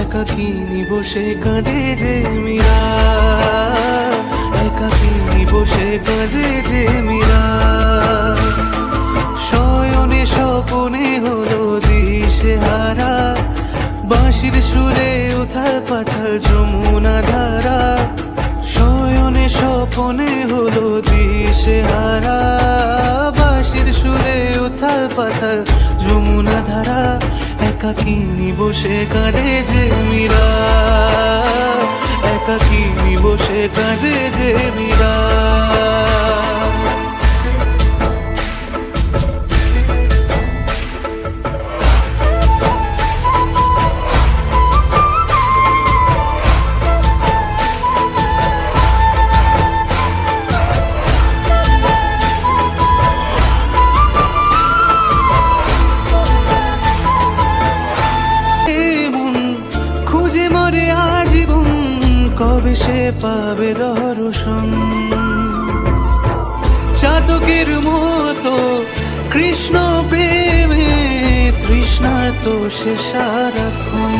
একাকিনী বসে কাঁদে যে মীরা। একাকিনী বসে কাঁদে যে মীরা। শয়নে স্বপনে হলো দিশে বাঁশির সুরে উথাল পাথাল যমুনা ধারা। শয়নে স্বপনে হলো দিশে হারা বাঁশির সুরে উথাল পাথাল যমুনা ধারা। একাকিনী বসে কাঁদে যে মীরা? একাকিনী বসে কাঁদে যে মীরা? সে পাবে দর্শন। চাতকের মতো কৃষ্ণ প্রেমে তৃষ্ণার তো সে সারাক্ষণ।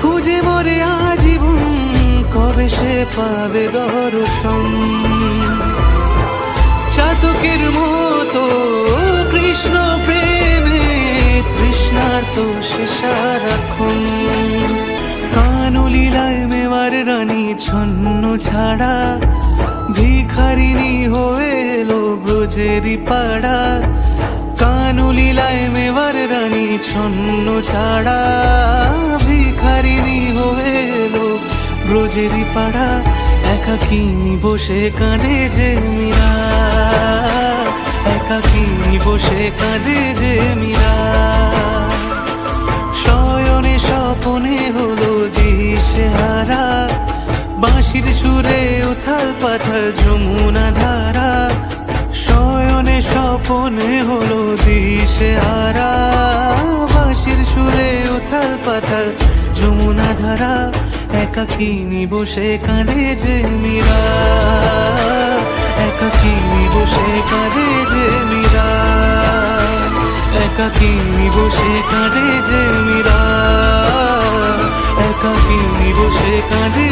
খুঁজে কবে সে পাবে দর্শন? চাতকের মতো তো সে সারাক্ষণ কানুলীলায় মেওয়ার রানী ছন্ন ছাড়া। ভিখারিনী হয়ে এলো ব্রজেরি পাড়া। কানুলীলায় মেওয়ার রানী ছন্ন ছাড়া। ভিখারিনী হয়ে এলো পাড়া। একাকিনী বসে কাঁদে যে মীরা। একাকিনী বসে কাঁদে যে মীরা। স্বপনে হলো দিশে হারা বাঁশির সুরে উথাল পাথাল যমুনা ধারা। শয়নে স্বপনে হলো দিশে হারা বাঁশির সুরে উথাল পাথাল যমুনা ধারা। একাকিনী বসে কাঁদে যে মীরা? একাকিনী বসে কাঁদে যে মীরা? একাকিনী বসে কাঁদে যে মীরা? কাকিনি বসে কাঁদে